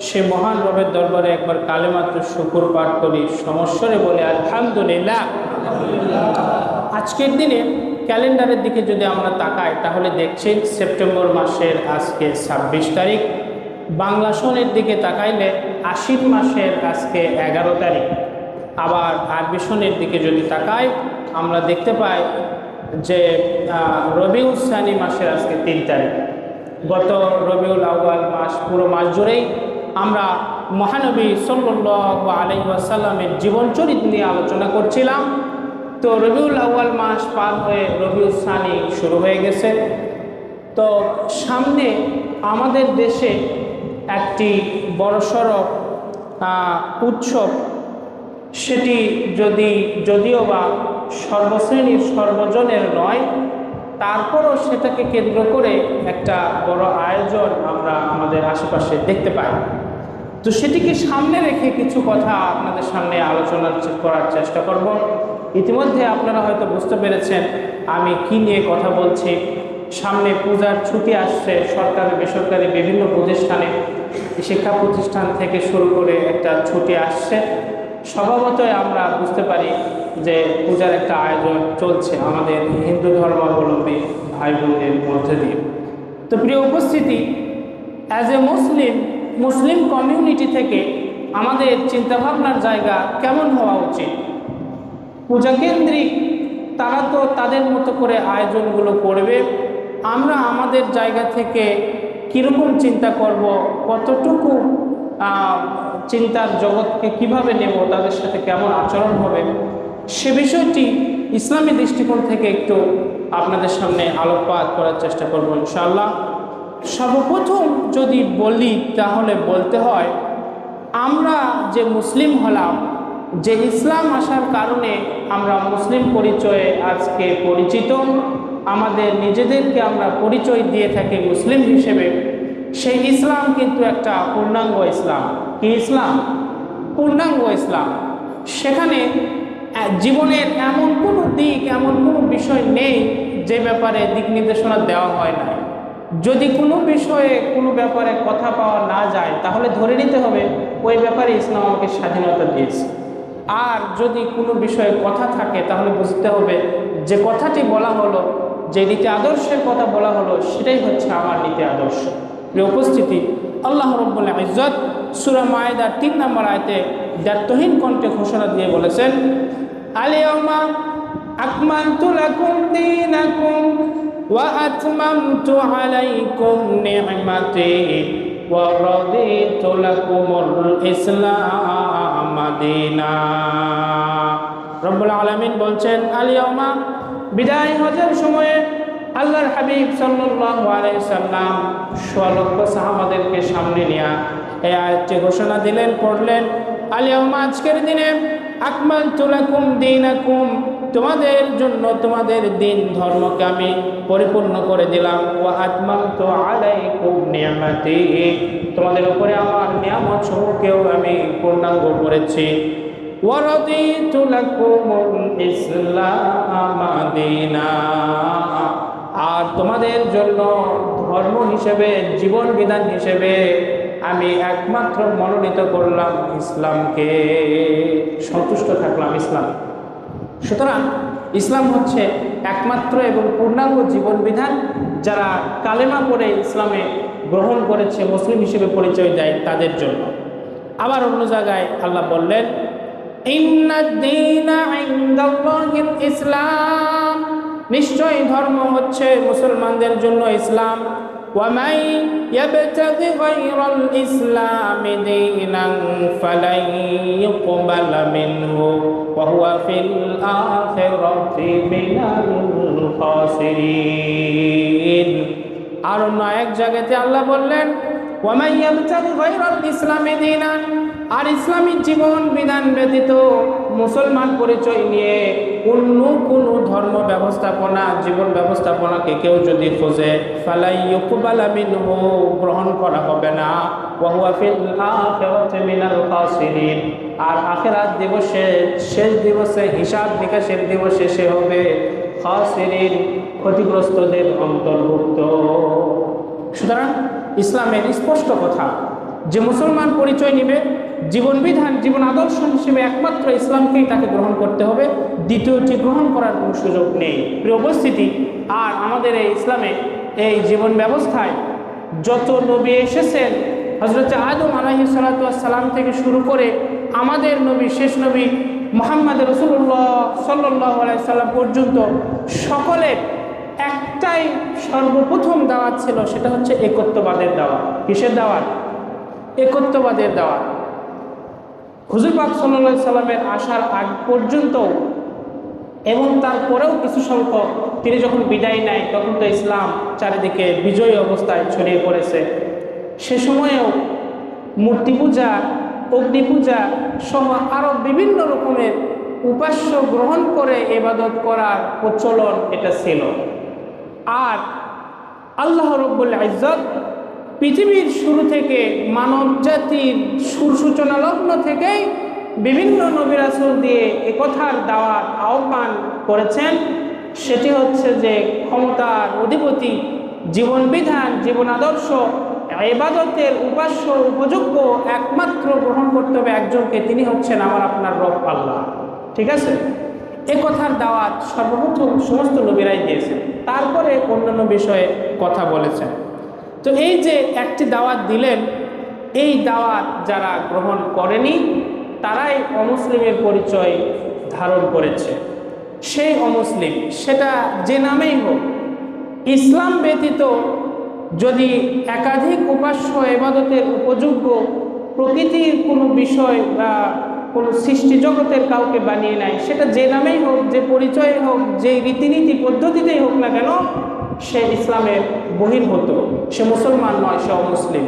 সে মহান রবের দরবারে একবার কালেমাত্র শুকুর পাঠ করি সমস্যরে বলে আলহামদুলিল্লাহ। আজকের দিনে ক্যালেন্ডারের দিকে যদি আমরা তাকাই তাহলে দেখছি সেপ্টেম্বর মাসের আজকে ছাব্বিশ তারিখ। বাংলা সনের দিকে তাকাইলে আশ্বিন মাসের আজকে এগারো তারিখ। আবার আরবি সনের দিকে যদি তাকাই আমরা দেখতে পাই যে আহ, রবিউল সানি মাসের আজকে তিন তারিখ। গত রবিউল আউয়াল মাস পুরো মাস জুড়েই আমরা মহানবী সাল্লাল্লাহু আলাইহি ওয়াসাল্লামের জীবন চরিত্র নিয়ে আলোচনা করছিলাম। তো রবিউল আউয়াল মাস পার হয়ে রবিউল সানি শুরু হয়ে গেছে। তো সামনে আমাদের দেশে একটি বড়সড় উৎসব, সেটি যদি, যদিও বা সর্বশ্রেণীর সর্বজনের নয়, তারপরও সেটাকে কেন্দ্র করে একটা বড় আয়োজন আমরা আমাদের আশেপাশে দেখতে পাই। তো সেটিকে সামনে রেখে কিছু কথা আপনাদের সামনে আলোচনা করার চেষ্টা করব। ইতিমধ্যে আপনারা হয়তো বুঝতে পেরেছেন আমি কি নিয়ে কথা বলছি। সামনে পূজার ছুটি আসছে, সরকারি, বেসরকারি বিভিন্ন প্রতিষ্ঠানে, শিক্ষা প্রতিষ্ঠান থেকে শুরু করে একটা ছুটি আসছে। স্বভাবতই আমরা বুঝতে পারি যে পূজার একটা আয়োজন চলছে আমাদের হিন্দু ধর্মাবলম্বী ভাই বোনদের মধ্যে দিয়ে। তো প্রিয় উপস্থিতি as a Muslim Muslim community থেকে আমাদের চিন্তাভাবনার জায়গা কেমন হওয়া উচিত? পূজা কেন্দ্রিক তারা তো তাদের মতো করে আয়োজনগুলো করবে। আমরা আমাদের জায়গা থেকে কীরকম চিন্তা করব? কতটুকু চিন্তার জগৎকে কীভাবে নেব? তাদের সাথে কেমন আচরণ হবে? সে বিষয়টি ইসলামী দৃষ্টিকোণ থেকে একটু আপনাদের সামনে আলোকপাত করার চেষ্টা করব ইনশাআল্লাহ। সর্বপ্রথম যদি বলি, তাহলে বলতে হয়, আমরা যে মুসলিম হলাম, যে ইসলাম আসার কারণে আমরা মুসলিম পরিচয়ে আজকে পরিচিত। আমাদের নিজেদেরকে আমরা পরিচয় দিয়ে থাকি মুসলিম হিসেবে। সেই ইসলাম কিন্তু একটা পূর্ণাঙ্গ ইসলাম। কি ইসলাম? পূর্ণাঙ্গ ইসলাম। সেখানে জীবনের এমন কোনো দিক, এমন কোনো বিষয় নেই যে ব্যাপারে দিক নির্দেশনা দেওয়া হয় না যদি কোনো বিষয়ে কোনো ব্যাপারে কথা পাওয়া না যায়, তাহলে ধরে নিতে হবে ওই ব্যাপারে ইসলাম আমাকে স্বাধীনতা দিয়েছে। আর যদি কোনো বিষয়ে কথা থাকে, তাহলে বুঝতে হবে যে কথাটি বলা হলো, যে নীতি আদর্শের কথা বলা হলো, সেটাই হচ্ছে আমার নীতি আদর্শ। প্রিয় উপস্থিতি, আল্লাহ রব্বুল্লাহ ইজ্জত সুরা মায়েদার তিন নম্বর আয়তে দায়িত্বহীন কণ্ঠে ঘোষণা দিয়ে বলেছেন আলিয়মা আকমান্তু লাকুম দীনাকুম ওয়া আলাইকুম নি'মাতি ওয়া রাদিতু লাকুমুল ইসলাম দীনা রব্বুল আলামিন বলছেন আলিয়মা বিদায় হজের সময়ে আল্লাহর হাবিব সাল্লাল্লাহু আলাইহি সাল্লাম সোয়ালক্ষ সাহাবাদেরকে সামনে নিয়ে এই আয়াতটি ঘোষণা দিলেন, পড়লেন আলিয়মা আজকের দিনে আকমাল তুলাকুম দিনাকুম তোমাদের জন্য তোমাদের দিন ধর্মকে আমি পরিপূর্ণ করে দিলাম। ও আত্মাম তো খুব নিয়ামাতি। তোমাদের উপরে আমার নিয়ামত সমূহকেও আমি পূর্ণাঙ্গ করেছি। আর তোমাদের জন্য ধর্ম হিসেবে, জীবন বিধান হিসেবে আমি একমাত্র মনোনীত করলাম ইসলামকে। সন্তুষ্ট থাকলাম ইসলাম সুতরাং ইসলাম হচ্ছে একমাত্র এবং পূর্ণাঙ্গ জীবন বিধান যারা কালেমা পড়ে ইসলামে গ্রহণ করেছে, মুসলিম হিসেবে পরিচয় দেয় তাদের জন্য। আবার অন্য জায়গায় আল্লাহ বললেন ইসলাম। নিশ্চয়ই ধর্ম হচ্ছে মুসলমানদের জন্য ইসলাম। ومن يبتغ غير الإسلام دينا فلن يقبل منه وهو في الآخرة من الخاسرين আর অন্য এক জায়গাতে আল্লাহ বললেন ওয়ামাই ইয়াবতাগি গায়রাল ইসলামি দীনান আর ইসলামী জীবন বিধান ব্যতীত মুসলমান পরিচয় নিয়ে অন্য কোনো ধর্ম ব্যবস্থাপনা, জীবন ব্যবস্থাপনাকে কেউ যদি খোঁজে, ফালাই ইউকবাল মিনহু, গ্রহণ করা হবে না। আর আখেরাত দিবসে, শেষ দিবসে, হিসাব নিকাশের দিবসে সে হবে খাসিরিন, ক্ষতিগ্রস্তদের অন্তর্ভুক্ত। সুতরাং ইসলামের স্পষ্ট কথা, যে মুসলমান পরিচয় নেবে জীবন বিধান জীবন আদর্শ হিসেবে একমাত্র ইসলামকেই তাকে গ্রহণ করতে হবে। দ্বিতীয়টি গ্রহণ করার কোনো সুযোগ নেই। উপস্থিতি, আর আমাদের এই ইসলামে এই জীবন ব্যবস্থায় যত নবী এসেছেন হজরত আদম আলাহি সালাম থেকে শুরু করে আমাদের নবী, শেষ নবী মোহাম্মদ রসুল্লাহ সাল্লাহ সাল্লাম পর্যন্ত সকলের একটাই সর্বপ্রথম দাওয়াত ছিল, সেটা হচ্ছে একত্ববাদের দাওয়াত। কিসের দাওয়াত? একত্ববাদের দাওয়াত। হুজুর পাক সাল্লা সাল্লামের আসার আগ পর্যন্ত এবং তারপরেও কিছু সংখ্যক তিনি যখন বিদায় নেয়, তখন তো ইসলাম চারিদিকে বিজয়ী অবস্থায় ছড়িয়ে পড়েছে। সে সময়েও মূর্তি পূজা, অগ্নি পূজা সহ আরও বিভিন্ন রকমের উপাস্য গ্রহণ করে এবাদত করার প্রচলন এটা ছিল। আর আল্লাহ রব্বুল ইজ্জত পৃথিবীর শুরু থেকে মানব জাতির সুর সূচনা লগ্ন থেকেই বিভিন্ন নবিরাসুল দিয়ে একথার দাওয়াত, আহ্বান করেছেন। সেটি হচ্ছে যে ক্ষমতার অধিপতি, জীবন বিধান, জীবন আদর্শ, এবাদতের উপাস্য, উপযোগ্য একমাত্র গ্রহণ করতে হবে একজনকে, তিনি হচ্ছেন আমার আপনার রব আল্লাহ। ঠিক আছে? এ কথার দাওয়াত সর্বপ্রথম সমস্ত নবীরাই দিয়েছেন। তারপরে অন্যান্য বিষয়ে কথা বলেছেন। তো এই যে একটি দাওয়াত দিলেন, এই দাওয়াত যারা গ্রহণ করেনি, তারাই অমুসলিমের পরিচয় ধারণ করেছে। সেই অমুসলিম, সেটা যে নামেই হোক, ইসলাম ব্যতীত যদি একাধিক উপাস্য এবাদতের উপযোগ্য প্রকৃতির কোনো বিষয় বা কোনো সৃষ্টি জগতের কাউকে বানিয়ে নেয়, সেটা যে নামেই হোক, যে পরিচয়ে হোক, যে রীতিনীতি, পদ্ধতিতেই হোক না কেন, সে ইসলামের বহির্ভূত। সে মুসলমান নয়, সে অমুসলিম।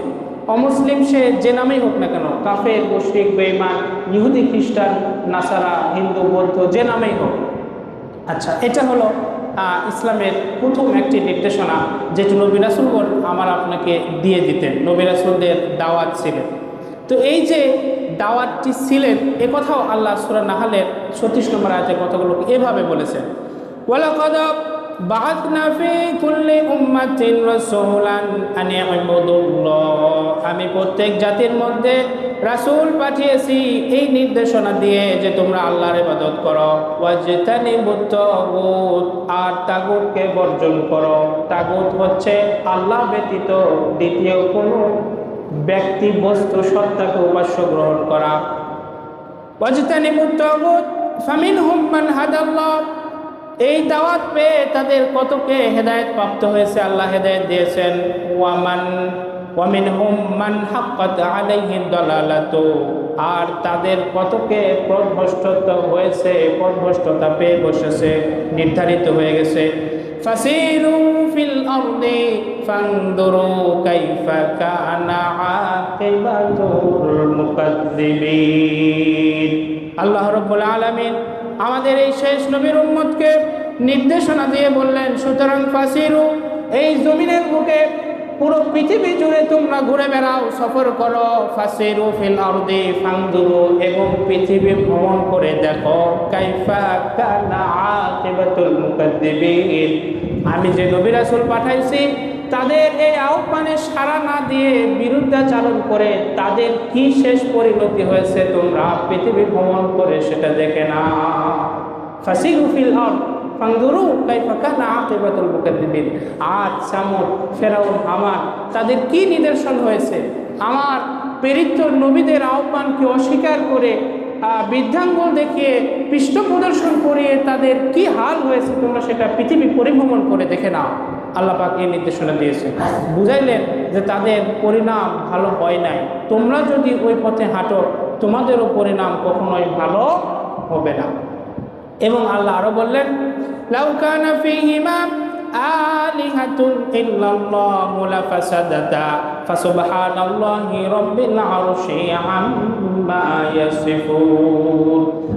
অমুসলিম সে যে নামেই হোক না কেন, কাফের, মুশরিক বেইমান ইহুদি, খ্রিস্টান, নাসারা, হিন্দু, বৌদ্ধ, যে নামেই হোক। আচ্ছা এটা হলো ইসলামের প্রথম একটি নির্দেশনা যেটি নবী রাসুলগণ আমার আপনাকে দিয়ে দিতেন। নবী রাসুলদের দাওয়াত ছিলেন তো এই যে দাওয়াতটি ছিলেন, এ কথাও আল্লাহ সুরা নাহালের ছত্রিশ নম্বর আয়তের কথাগুলো এভাবে বলেছেন। ওয়ালাকাদ বাআতনা ফি কুল্লি উম্মাতিন রাসূলান আন ইবুদুল্লাহ। আমি প্রত্যেক জাতির মধ্যে রাসূল পাঠিয়েছি এই নির্দেশনা দিয়ে যে তোমরা আল্লাহর ইবাদত করো। ওয়াজতানিবুত তাগুত, আর তাগুতকে বর্জন করো। তাগুত হচ্ছে আল্লাহ ব্যতীত দ্বিতীয় কোনো ব্যক্তি বস্তু সত্তাকে উপাস্য গ্রহণ করা। ওয়াজতানিবুত তাগুত, ফামিনহুম মান হাদাল্লাহ। এই দাওয়াত পেয়ে তাদের কতকে হেদায়েত প্রাপ্ত হয়েছে? আল্লাহ হেদায়েত দিয়েছেন, ওয়ামান ওয়ামিন হুম মান হাক্কাত আলাইহি দালালাতু। আর তাদের কতকে পথভ্রষ্টত হয়েছে, পথভ্রষ্টতা পেয়ে বসেছে, নির্ধারিত হয়ে গেছে। ফাসিরু ফিল আরদি ফানদুরু কাইফা কানা আকিবাতুল মুকাদ্দিবিন। আল্লাহ রাব্বুল আলামিন আমাদের এই শেষ নবীর উম্মতকে নির্দেশনা দিয়ে বললেন, সুতরাং ফাসিরু, এই জমিনের বুকে পুরো পৃথিবী জুড়ে তোমরা ঘুরে বেড়াও, সফর করো, ফাসিরু ফিল আরদি ফাংদুরু এবং পৃথিবী ভ্রমণ করে দেখো, কাইফা কানা আকিবাতুল মুকাদ্দিবিন। আমি যে নবী রাসূল পাঠাইছি তাদের এই আহ্বানে সাড়া না দিয়ে বিরুদ্ধাচারণ করে তাদের কি শেষ পরিণতি হয়েছে তোমরা? পৃথিবী ভ্রমণ করে সেটা দেখে না ফাসিরু ফিল আরদ ফাংদুরু কাইফা কানা আকিবাতুল মুকাদ্দিবিন। আজ সামুদ, ফেরাউন হামান তাদের কি নিদর্শন হয়েছে? আমার প্রেরিত নবীদের আহ্বানকে অস্বীকার করে বৃদ্ধাঙ্গুল দেখিয়ে পৃষ্ঠ প্রদর্শন করিয়ে তাদের কি হাল হয়েছে তোমরা সেটা পৃথিবী পরিভ্রমণ করে দেখে নাও। আল্লাহ পাক এই নির্দেশনা দিয়েছে বুঝাইলেন যে তাদের পরিণাম ভালো হয় নাই। তোমরা যদি ওই পথে হাঁটো, তোমাদেরও পরিণাম কখনোই ভালো হবে না। এবং আল্লাহ আরও বললেন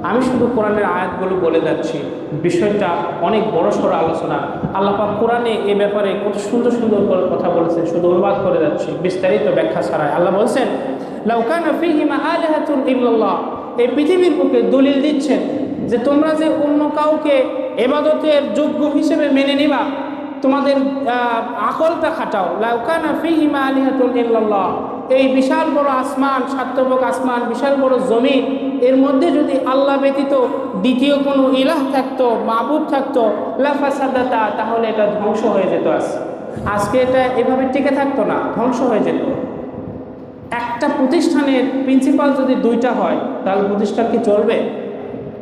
আমি শুধু কোরআনের আয়াতগুলো বলে যাচ্ছি। বিষয়টা অনেক বড় সড়ো আলোচনা। আল্লাহ পাক কোরআনে এ ব্যাপারে কত সুন্দর সুন্দর করে কথা বলেছেন, শুধু অনুবাদ করে যাচ্ছি, বিস্তারিত ব্যাখ্যা ছাড়াই। আল্লাহ বলছেন লাউকানা ফিহিমা আলিহাতুন ইল্লাল্লাহ। এই পৃথিবীর বুকে দলিল দিচ্ছেন যে তোমরা যে অন্য কাউকে এবাদতের যোগ্য হিসেবে মেনে নিবা, তোমাদের আকলটা খাটাও। লাউকানা ফিহিমা আলিহাতুল ইল্লাল্লাহ। এই বিশাল বড় আসমান সার্থবক আসমান, বিশাল বড় জমি এর মধ্যে যদি আল্লাহ ব্যতীত দ্বিতীয় কোনো ইলাহ থাকতো, মাবুদ থাকতো লাফাসাদাতা তাহলে এটা ধ্বংস হয়ে যেত আজ। আজকে এটা এভাবে টিকে থাকতো না, ধ্বংস হয়ে যেত। একটা প্রতিষ্ঠানের প্রিন্সিপাল যদি দুইটা হয়, তাহলে প্রতিষ্ঠান কি চলবে?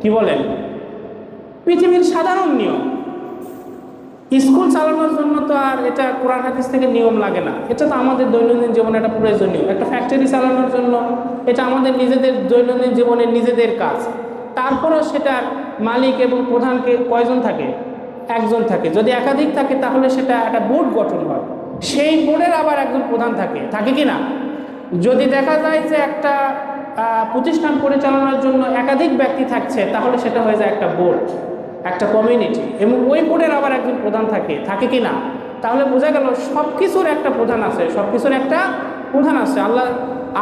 কি বলেন? পৃথিবীর সাধারণ নিয়ম। স্কুল চালানোর জন্য তো আর এটা কোরআন হাদিস থেকে নিয়ম লাগে না। এটা তো আমাদের দৈনন্দিন জীবনে একটা প্রয়োজনীয়। একটা ফ্যাক্টরি চালানোর জন্য এটা আমাদের নিজেদের দৈনন্দিন জীবনের নিজেদের কাজ। তারপরেও সেটার মালিক এবং প্রধানকে কয়জন থাকে? একজন থাকে। যদি একাধিক থাকে, তাহলে সেটা একটা বোর্ড গঠন হয়। সেই বোর্ডের আবার একজন প্রধান থাকে। থাকে কি না? যদি দেখা যায় যে একটা প্রতিষ্ঠান পরিচালনার জন্য একাধিক ব্যক্তি থাকছে, তাহলে সেটা হয়ে যায় একটা বোর্ড, একটা কমিউনিটি এবং ওই বোর্ডের আবার একজন প্রধান থাকে। থাকে কি না? তাহলে বোঝা গেল সব কিছুর একটা প্রধান আছে সব কিছুর একটা প্রধান আছে। আল্লাহ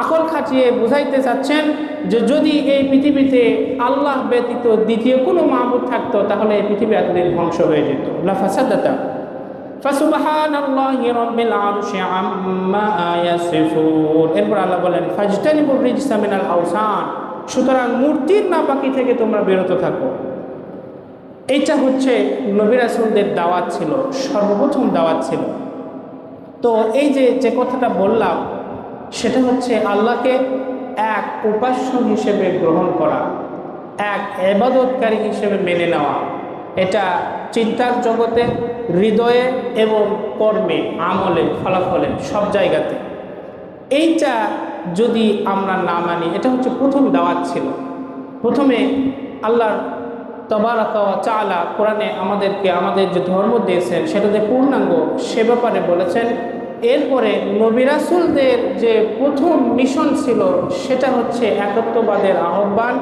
আকল খাটিয়ে বুঝাইতে চাচ্ছেন যে যদি এই পৃথিবীতে আল্লাহ ব্যতীত দ্বিতীয় কোনো মাহবুদ থাকতো তাহলে এই পৃথিবী এতদিন ধ্বংস হয়ে যেত লাফাসাদাতা فسبحان الله رب العرش عما يصفون এরপর আল্লাহ বলেন ফাজতানিবুর রিজসা মিনাল আওসান সুতরাং মূর্তির নাপাকি থেকে তোমরা বিরত থাকো এইটা হচ্ছে নবী রাসূলদের দাওয়াত ছিল সর্বপ্রথম দাওয়াত ছিল তো এই যে যে কথাটা বললাম সেটা হচ্ছে আল্লাহকে এক উপাস্য হিসেবে গ্রহণ করা, এক এবাদতকারী হিসেবে মেনে নেওয়া। এটা চিন্তার জগতে, হৃদয়ে এবং কর্মে, আমলে, ফলাফলে, সব জায়গাতে। এইটা যদি আমরা না মানি, এটা হচ্ছে প্রথম দাওয়াত ছিল। প্রথমে আল্লাহর তবারাকা চালা কোরআনে আমাদেরকে আমাদের যে ধর্ম দিয়েছেন, সেটাতে পূর্ণাঙ্গ সে ব্যাপারে বলেছেন এরপরে নবিরাসুলদের যে প্রথম মিশন ছিল, সেটা হচ্ছে একত্ববাদের আহ্বান।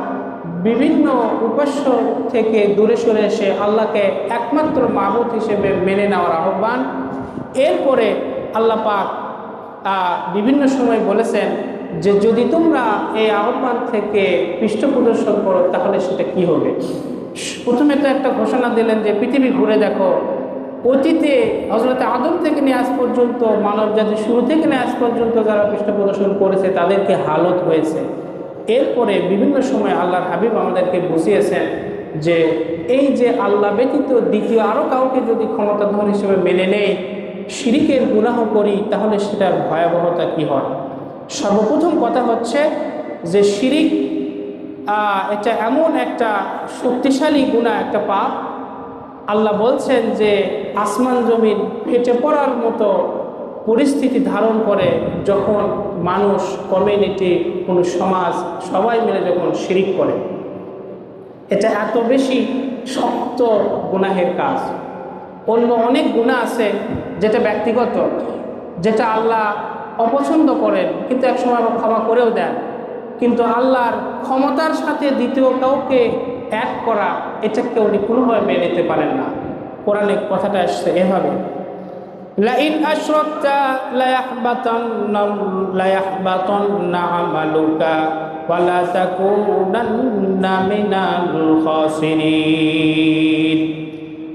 বিভিন্ন উপাস্য থেকে দূরে সরে এসে আল্লাহকে একমাত্র মাহবুদ হিসেবে মেনে নেওয়ার আহ্বান। এরপরে আল্লাহ পাক বিভিন্ন সময় বলেছেন যে, যদি তোমরা এই আহ্বান থেকে পৃষ্ঠ প্রদর্শন করো, তাহলে সেটা কি হবে? প্রথমে তো একটা ঘোষণা দিলেন যে, পৃথিবী ঘুরে দেখো। অতীতে হজরত আদম থেকে নিয়ে আজ পর্যন্ত, মানব জাতি শুরু থেকে নিয়ে আজ পর্যন্ত যারা পৃষ্ঠ প্রদর্শন করেছে, তাদেরকে হালত হয়েছে। এরপরে বিভিন্ন সময় আল্লাহর হাবিব আমাদেরকে বুঝিয়েছেন যে, এই যে আল্লাহ ব্যতীত দ্বিতীয় আরও কাউকে যদি ক্ষমতাধর হিসেবে মেনে নেই শিরিকের গুনাহ করি, তাহলে সেটার ভয়াবহতা কি হয়? সর্বপ্রথম কথা হচ্ছে যে, শিরিক এটা এমন একটা শক্তিশালী গুণা একটা পাপ আল্লাহ বলছেন যে আসমান জমিন ফেটে পড়ার মতো পরিস্থিতি ধারণ করে যখন মানুষ কমিউনিটি কোনো সমাজ, সবাই মিলে যখন শিরিক করে। এটা এত বেশি শক্ত গুনাহের কাজ। অন্য অনেক গুণা আছে যেটা ব্যক্তিগত, যেটা আল্লাহ অপছন্দ করেন, কিন্তু একসময় আবার ক্ষমা করেও দেন। কিন্তু আল্লাহর ক্ষমতার সাথে দ্বিতীয় কাউকে এক করা এটাকে উনি কোনোভাবে মেনে নিতে পারেন না। কোরআনে কথাটা আসছে এভাবে, লাইন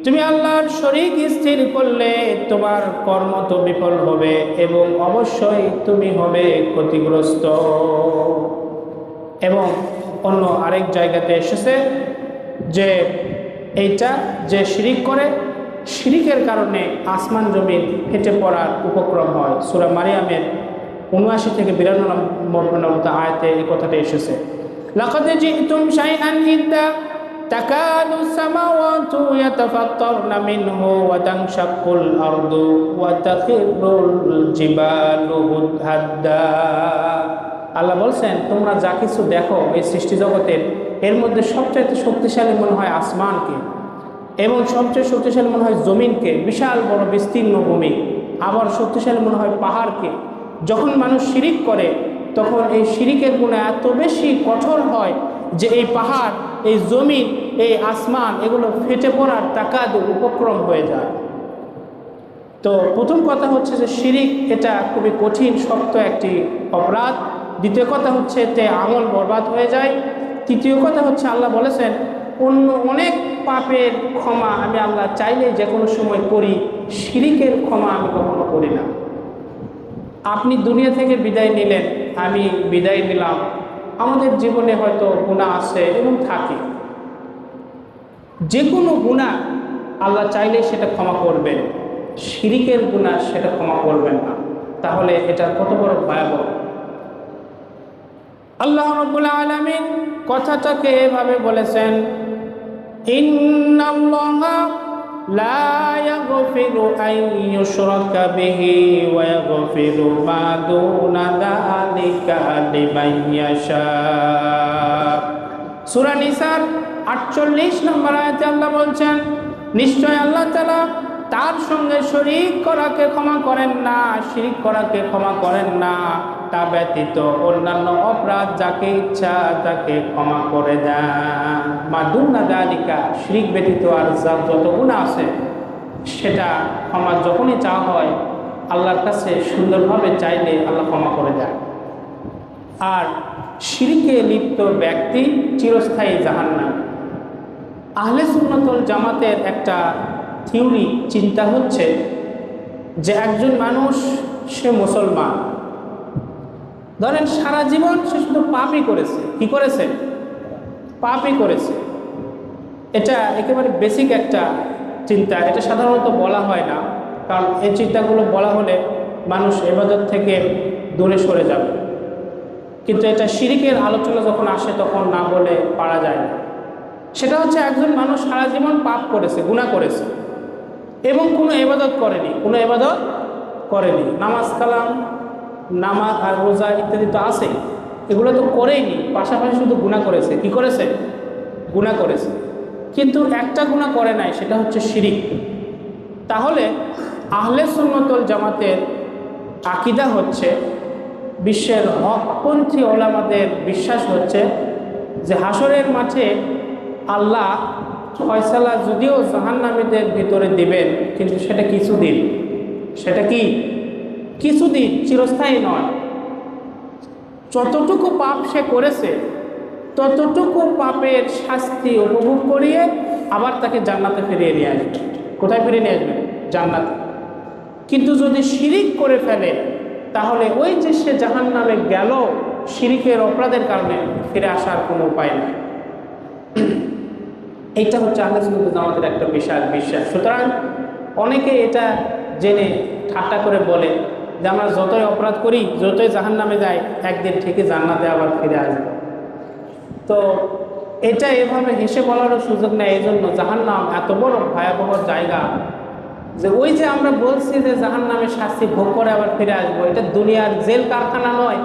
তুমি আল্লাহর শরীক স্থির করলে তোমার কর্ম তো বিফল হবে এবং অবশ্যই তুমি হবে ক্ষতিগ্রস্ত। এবং অন্য আরেক জায়গাতে এসেছে যে এইটা যে শিরিক করে শিরিকের কারণে আসমান জমিন ফেটে পড়ার উপক্রম হয় সুরা মারিয়ামের উনআশি থেকে বিরানব্বই নম্বর আয়তে এই কথাটা এসেছে لقد جئتم شيئا إدا تكاد السماوات يتفطرن منه وتنشق الأرض وتخر الجبال هدا আল্লাহ বলছেন, তোমরা যা কিছু দেখো এই সৃষ্টি জগতের, এর মধ্যে সবচাইতে শক্তিশালী মনে হয় আসমানকে এবং সবচেয়ে শক্তিশালী মনে হয় জমিনকে। বিশাল বড় বিস্তীর্ণ ভূমি, আবার শক্তিশালী মনে হয় পাহাড়কে। যখন মানুষ শিরিক করে, তখন এই শিরিকের গুণে এত বেশি কঠোর হয় যে এই পাহাড়, এই জমিন, এই আসমান, এগুলো ফেটে পড়ার তাকাদ উপক্রম হয়ে যায়। তো প্রথম কথা হচ্ছে যে শিরিক এটা খুবই কঠিন, শক্ত একটি অপরাধ। দ্বিতীয় কথা হচ্ছে এতে আমল বরবাদ হয়ে যায়। তৃতীয় কথা হচ্ছে আল্লাহ বলেছেন, অন্য অনেক পাপের ক্ষমা আমি আল্লাহ চাইলে যে কোনো সময় করি, শিরিকের ক্ষমা আমি কখনো করি না। আপনি দুনিয়া থেকে বিদায় নিলেন, আমি বিদায় নিলাম। আমাদের জীবনে হয়তো গুণা আছে এবং থাকে। যে কোনো গুণা আল্লাহ চাইলে সেটা ক্ষমা করবেন। শিরিকের গুণা সেটা ক্ষমা করবেন না। তাহলে এটা কত বড় ভয়াবহ আল্লাহ রব্বুল আলমিন কথাটাকে এভাবে বলেছেন 48 নম্বর আয়াতে আল্লাহ বলছেন নিশ্চয় আল্লাহ তাআলা তার সঙ্গে শরিক করাকে ক্ষমা করেন না, শিরিক করাকে ক্ষমা করেন না। তা ব্যতীত অন্যান্য অপরাধ যাকে ইচ্ছা তাকে ক্ষমা করে দেন। শিরিক ব্যতীত আর যার যত গুণা আছে, সেটা ক্ষমা যখনই চা হয়, আল্লাহর কাছে সুন্দরভাবে চাইলে আল্লাহ ক্ষমা করে দেয় আর শিরিকে লিপ্ত ব্যক্তি চিরস্থায়ী জাহান্নাম। আহলে সুন্নতল জামাতের একটা থিওরি, চিন্তা হচ্ছে যে একজন মানুষ, সে মুসলমান। ধরেন সারা জীবন সে শুধু পাপই করেছে। কি করেছে? পাপই করেছে। এটা একেবারে বেসিক একটা চিন্তা। এটা সাধারণত বলা হয় না। কারণ এই চিন্তাগুলো বলা হলে মানুষ এবাদত থেকে দূরে সরে যাবে। কিন্তু এটা শিরিকের আলোচনা যখন আসে, তখন না বলে পারা যায় না। সেটা হচ্ছে একজন মানুষ সারা জীবন পাপ করেছে গুণা করেছে। এবং কোনো এবাদত করেনি, কোনো এবাদত করেনি। নামাজ কালাম, নামাজ আর রোজা ইত্যাদি তো আছে। এগুলো তো করেইনি, পাশাপাশি শুধু গুণা করেছে। কি করেছে? গুণা করেছে। কিন্তু একটা গুণা করে নাই, সেটা হচ্ছে শিরিক। তাহলে আহলে সুন্নতল জামাতের আকিদা হচ্ছে, বিশ্বের হকপন্থী ওলামাদের বিশ্বাস হচ্ছে যে হাসরের মাঠে আল্লাহ ফয়সালা যদিও জাহান্নামীদের ভিতরে দিবেন, কিন্তু সেটা কিছুদিন। সেটা কি? কিছুদিন, চিরস্থায়ী নয়। যতটুকু পাপ সে করেছে, ততটুকু পাপের শাস্তি উপভোগ করিয়ে আবার তাকে জান্নাতে ফিরিয়ে নিয়ে আসবে। কোথায় ফিরিয়ে নিয়ে আসবে? জান্নাতে। কিন্তু যদি শিরিক করে ফেলে, তাহলে ওই যে সে জাহান নামে গেল, শিরিকের অপরাধের কারণে ফিরে আসার কোনো উপায় নেই। এইটা হচ্ছে আহলে সুন্নাত জামাতের একটা বিশাল বিশ্বাস। সুতরাং অনেকে এটা জেনে ঠাট্টা করে বলে যে আমরা যতই অপরাধ করি, যতই জাহান নামে যাই, একদিন ঠিকই জান্নাতে আবার ফিরে আসব। তো এটা এভাবে হেসে বলারও সুযোগ নেই এই জন্য জাহান্নাম এত বড় ভয়াবহ জায়গা যে ওই যে আমরা বলছি যে জাহান নামে শাস্তি ভোগ করে আবার ফিরে আসব, এটা দুনিয়ার জেল কারখানা নয়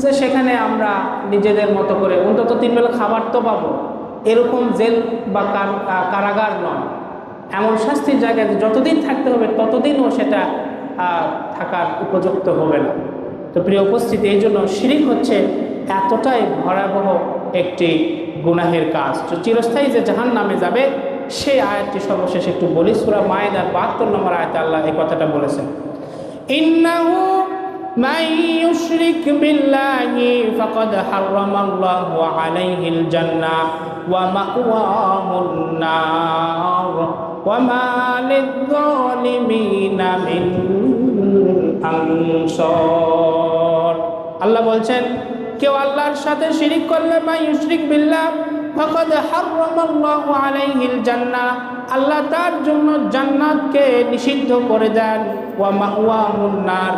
যে সেখানে আমরা নিজেদের মতো করে অন্তত তিন বেলা খাবার তো পাবো। এরকম জেল বা কারাগার নয় এমন শাস্তির জায়গায় যতদিন থাকতে হবে ততদিনও সেটা থাকার উপযুক্ত হবে না তো প্রিয় উপস্থিতি এই জন্য শিরিক হচ্ছে এতটাই ভয়াবহ একটি গুনাহের কাজ তো চিরস্থায়ী যে জাহান নামে যাবে সেই আয়াতটি সর্বশেষ একটু বলি সুরা মায়েদার বাহাত্তর নম্বর আয়তে আল্লাহ এই কথাটা বলেছেন ইন্নাহু من يشرك بالله فقد حرم الله عليه الجنة ومأواه النار وما للظالمين من أنصار আল্লাহ বলছেন কেউ আল্লাহর সাথে শিরিক করলে মা ইউশরিক বিল্লাহ ফকদ হারামাল্লাহু আলাইহিল জান্নাহ আল্লাহ তার জন্য জান্নাতকে নিষিদ্ধ করে দেন ওয়া মাওয়াহুন নার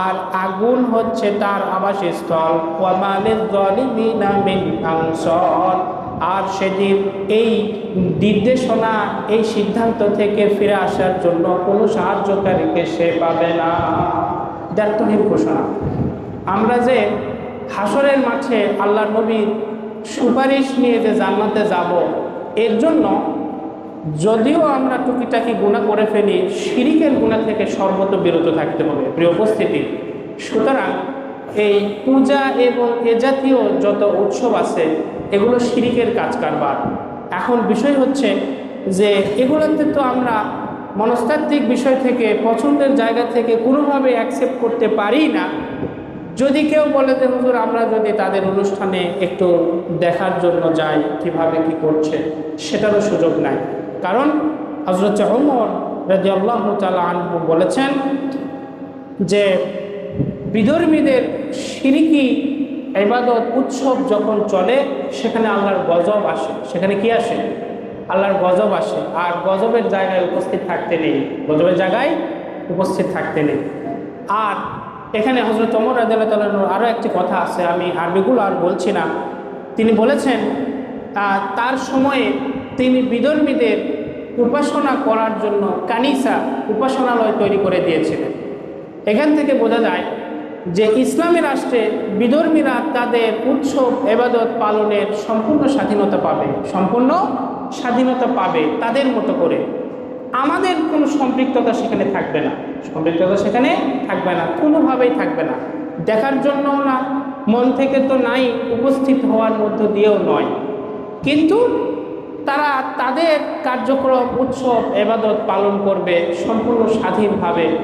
আর আগুন হচ্ছে তার আবাসস্থল ওয়া মালিল যালিমিনা মিন আনসার আর সেদিন এই নির্দেশনা, এই সিদ্ধান্ত থেকে ফিরে আসার জন্য কোনো সাহায্যকারীকে সে পাবে না। দায়িত্বহীন ঘোষণা। আমরা যে হাসরের মাঠে আল্লাহ নবীর সুপারিশ নিয়ে যে জান্নাতে যাব, এর জন্য যদিও আমরা টুকিটাকি গুণা করে ফেলি, শিরিকের গুণা থেকে সর্বত বিরত থাকতে হবে। প্রিয় উপস্থিতি, সুতরাং এই পূজা এবং এ জাতীয় যত উৎসব আছে এগুলো শিরিকের কাজ কারবার এখন বিষয় হচ্ছে যে এগুলোতে তো আমরা মনস্তাত্ত্বিক বিষয় থেকে, পছন্দের জায়গা থেকে কোনোভাবে অ্যাকসেপ্ট করতে পারি না। যদি কেউ বলে যে, হুজুর, আমরা যদি তাদের অনুষ্ঠানে একটু দেখার জন্য যাই, কীভাবে কি করছে? সেটারও সুযোগ নাই। কারণ হজরত ওমর রাজি আল্লাহ তালা বলেছেন যে, বিধর্মীদের সিরিকি ইবাদত, উৎসব যখন চলে, সেখানে আল্লাহর গজব আসে। সেখানে কি আসে? আল্লাহর গজব আসে। আর গজবের জায়গায় উপস্থিত থাকতে নেই। গজবের জায়গায় উপস্থিত থাকতে নেই। আর এখানে হজরত অমর রাজার আরও একটি কথা আছে, আমি আরবিগুলো আর বলছি না। তিনি বলেছেন তার সময়ে তিনি বিধর্মীদের উপাসনা করার জন্য কানিসা উপাসনালয় তৈরি করে দিয়েছিলেন। এখান থেকে বোঝা যায় যে ইসলামী রাষ্ট্রে বিধর্মীরা তাদের উৎসব, এবাদত পালনের সম্পূর্ণ স্বাধীনতা পাবে, সম্পূর্ণ স্বাধীনতা পাবে তাদের মতো করে। আমাদের কোনো সম্পৃক্ততা সেখানে থাকবে না। সম্পৃক্ততা সেখানে থাকবে না, কোনোভাবেই থাকবে না। দেখার জন্যও না, মন থেকে তো নাই, উপস্থিত হওয়ার মধ্য দিয়েও নয়। কিন্তু তারা তাদের কার্যক্রম, উৎসব, এবাদত পালন করবে সম্পূর্ণ স্বাধীনভাবে।